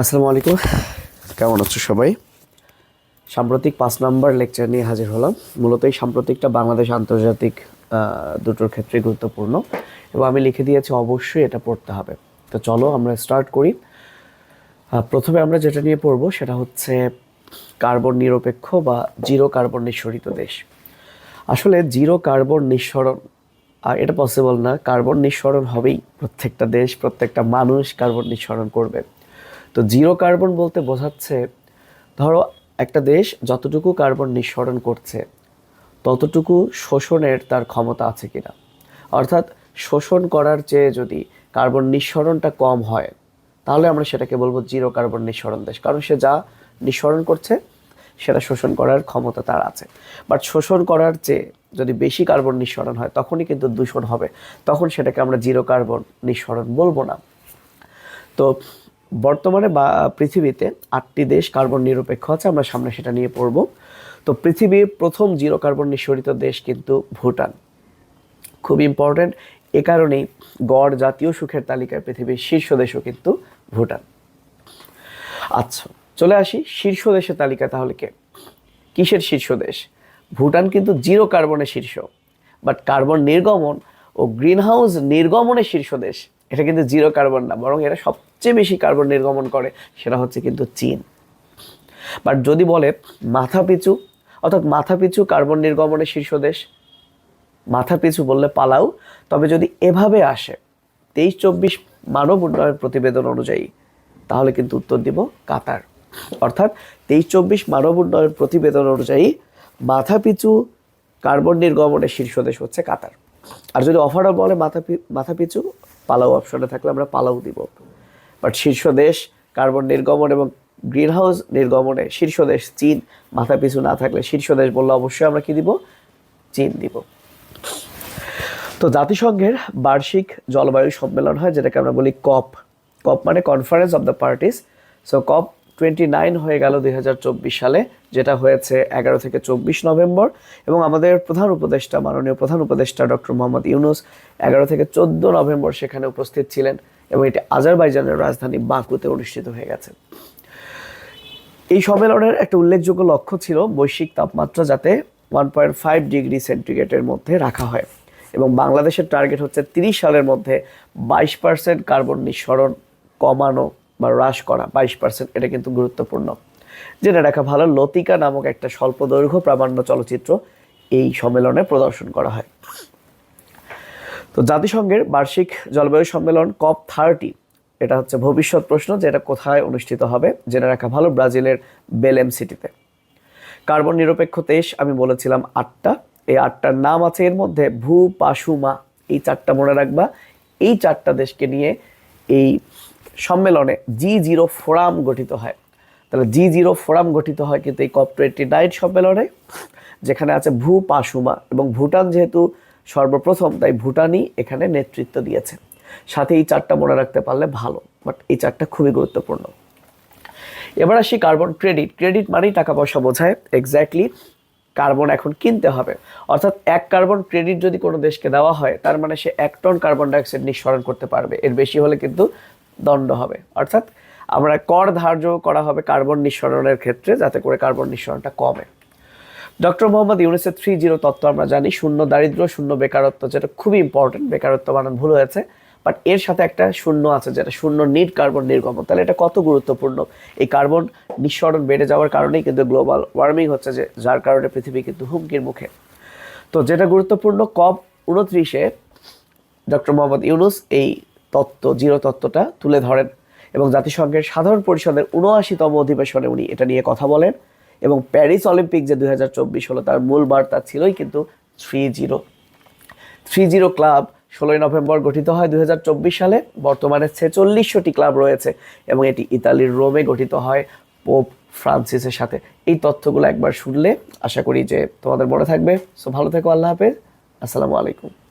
আসসালামু আলাইকুম। কেমন আছো সবাই? সাম্প্রতিক পাঁচ নাম্বার লেকচার নিয়ে হাজির হলাম। মূলত এই সাম্প্রতিকটা বাংলাদেশ আন্তর্জাতিক দুটোর ক্ষেত্রে গুরুত্বপূর্ণ এবং আমি লিখে দিয়েছি, অবশ্যই এটা পড়তে হবে। তো চলো আমরা স্টার্ট করি। প্রথমে আমরা যেটা নিয়ে পড়ব সেটা হচ্ছে কার্বন নিরপেক্ষ বা জিরো কার্বন নিঃসরিত দেশ। আসলে জিরো কার্বন নিঃসরণ, আর এটা পসিবল না, কার্বন নিঃসরণ হবেই প্রত্যেকটা দেশ, প্রত্যেকটা মানুষ কার্বন নিঃসরণ করবে। তো জিরো কার্বন বলতে বোঝাচ্ছে, ধরো একটা দেশ যতটুকু কার্বন নিঃসরণ করছে, ততটুকু শোষণের তার ক্ষমতা আছে কিনা। অর্থাৎ শোষণ করার চেয়ে যদি কার্বন নিঃসরণটা কম হয়, তাহলে আমরা সেটাকে বলব জিরো কার্বন নিঃসরণ দেশ। কারণ সে যা নিঃসরণ করছে, সেটা শোষণ করার ক্ষমতা তার আছে। বাট শোষণ করার চেয়ে যদি বেশি কার্বন নিঃসরণ হয়, তখনই কিন্তু দূষণ হবে। তখন সেটাকে আমরা জিরো কার্বন নিঃসরণ বলব না। তো বর্তমানে বা পৃথিবীতে আটটি দেশ কার্বন নিরপেক্ষ আছে, আমরা সামনে সেটা নিয়ে পড়ব। তো পৃথিবীর প্রথম জিরো কার্বন নিঃসরিত দেশ কিন্তু ভুটান। খুব ইম্পর্ট্যান্ট এ কারণেই গড় জাতীয় সুখের তালিকায় পৃথিবীর শীর্ষ দেশও কিন্তু ভুটান। আচ্ছা চলে আসি শীর্ষ দেশের তালিকা তাহলে কে? কিসের শীর্ষ দেশ? ভুটান কিন্তু জিরো কার্বনের শীর্ষ বাট কার্বন নির্গমন ও গ্রিনহাউস নির্গমনের শীর্ষ দেশ। এটা কিন্তু জিরো কার্বন না, বরং এরা সবচেয়ে বেশি কার্বন নির্গমন করে, সেটা হচ্ছে কিন্তু চীন। বাট যদি বলে মাথা পিছু, অর্থাৎ মাথা পিছু কার্বন নির্গমনের শীর্ষ দেশ মাথা পিছু বললে পালাও, তবে যদি এভাবে আসে, তেইশ চব্বিশ মানব উন্নয়ন প্রতিবেদন অনুযায়ী, তাহলে কিন্তু উত্তর দিব কাতার। অর্থাৎ তেইশ চব্বিশ মানব উন্নয়ন প্রতিবেদন অনুযায়ী মাথাপিছু কার্বন নির্গমনের শীর্ষ দেশ হচ্ছে কাতার। আর যদি অফারও বলে মাথা মাথাপিছু পালাও অপশনে থাকলে আমরা পালাও দিব। বাট শীর্ষ দেশ কার্বন নির্গমন এবং গ্রিনহাউস নির্গমনে শীর্ষ দেশ চীন মাথা পিছু না থাকলে শীর্ষ দেশ বললে অবশ্যই আমরা কি দিব? চীন দিব। তো জাতিসংঘের বার্ষিক জলবায়ু সম্মেলন হয়, যেটাকে আমরা বলি কপ। কপ মানে conference of the parties so COP twenty nine হয়ে গেল দুই হাজার চব্বিশ সালে, যেটা হয়েছে এগারো থেকে চব্বিশ নভেম্বর। এবং আমাদের প্রধান উপদেষ্টা, মাননীয় প্রধান উপদেষ্টা ডক্টর মোহাম্মদ ইউনুস এগারো থেকে চোদ্দ নভেম্বর সেখানে উপস্থিত ছিলেন এবং এটি আজারবাইজানের রাজধানী বাকুতে অনুষ্ঠিত হয়ে গেছে। এই সম্মেলনের একটা উল্লেখযোগ্য লক্ষ্য ছিল বৈশ্বিক তাপমাত্রা যাতে ওয়ান পয়েন্ট ফাইভ ডিগ্রি সেন্টিগ্রেডের মধ্যে রাখা হয়। এবং বাংলাদেশের টার্গেট হচ্ছে তিরিশ সালের মধ্যে বাইশ পার্সেন্ট কার্বন নিঃসরণ কমানো বা হ্রাস করা, বাইশ পার্সেন্ট এটা কিন্তু গুরুত্বপূর্ণ। জেনে রাখা ভালো, লতিকা নামক একটা স্বল্প দৈর্ঘ্য প্রামাণ্য চলচ্চিত্র এই সম্মেলনে প্রদর্শন করা হয়। তো জাতিসংঘের বার্ষিক জলবায়ু সম্মেলন কপ থার্টি, এটা হচ্ছে ভবিষ্যৎ প্রশ্ন যেটা কোথায় অনুষ্ঠিত হবে? জেনে রাখা ভালো, ব্রাজিলের বেলেম সিটিতে। কার্বন নিরপেক্ষ দেশ, আমি বলেছিলাম আটটা। এই আটটার নাম আছে এর মধ্যে ভূ পাশুমা এই চারটা মনে রাখবা, এই চারটা দেশকে নিয়ে এই সম্মেলনে জি জিরো ফোরাম গঠিত হয়। তাহলে জি জিরো ফোরাম গঠিত হয় কিন্তু এই কপ টোয়েন্টি নাইন সম্মেলনে, যেখানে আছে ভূ পাশুমা এবং ভুটান যেহেতু সর্বপ্রথম, তাই ভুটানই এখানে নেতৃত্ব দিয়েছে। সাথে এই চারটা মনে রাখতে পারলে ভালো বাট এই চারটা খুবই গুরুত্বপূর্ণ। এবার আসি কার্বন ক্রেডিট। ক্রেডিট মানেই টাকা পয়সা বোঝায়। এক্স্যাক্টলি কার্বন এখন কিনতে হবে। অর্থাৎ এক কার্বন ক্রেডিট যদি কোনো দেশকে দেওয়া হয়, তার মানে সে এক টন কার্বন ডাইঅক্সাইড নিঃসরণ করতে পারবে। এর বেশি হলে কিন্তু দণ্ড হবে। অর্থাৎ আমরা কর ধার্য করা হবে কার্বন নিঃসরণের ক্ষেত্রে, যাতে করে কার্বন নিঃসরণটা কমে। ডক্টর মোহাম্মদ ইউনিসেফ থ্রি জিরো তত্ত্ব আমরা জানি, শূন্য দারিদ্র শূন্য বেকারত্ব যেটা খুবই ইম্পর্টেন্ট বেকারত্ব বানান ভুল হয়েছে। বাট এর সাথে একটা শূন্য আছে যেটা, শূন্য নিট কার্বন নির্গমন। তাহলে এটা কত গুরুত্বপূর্ণ? এই কার্বন নিঃসরণ বেড়ে যাওয়ার কারণেই কিন্তু গ্লোবাল ওয়ার্মিং হচ্ছে যে, যার কারণে পৃথিবী কিন্তু হুমকির মুখে। তো যেটা গুরুত্বপূর্ণ, কপ উনত্রিশে ডক্টর মোহাম্মদ ইউনুস এই তত্ত্ব, জিরো তত্ত্বটা তুলে ধরেন এবং জাতিসংঘের সাধারণ পরিষদের উনআশিতম অধিবেশনে উনি এটা নিয়ে কথা বলেন এবং প্যারিস অলিম্পিক যে দু হাজার চব্বিশ হলো তার মূল বার্তা ছিলই কিন্তু three zero. Three zero club ষোলোই নভেম্বর গঠিত হয় দুই হাজার চব্বিশ সালে, বর্তমানে ছেচল্লিশশোটি ক্লাব রয়েছে এবং এটি ইতালির রোমে গঠিত হয় পোপ ফ্রান্সিসের সাথে। এই তথ্যগুলো একবার শুনলে আশা করি যে তোমাদের মনে থাকবে। সো ভালো থেকো, আল্লাহ হাফেজ। আসসালামু আলাইকুম।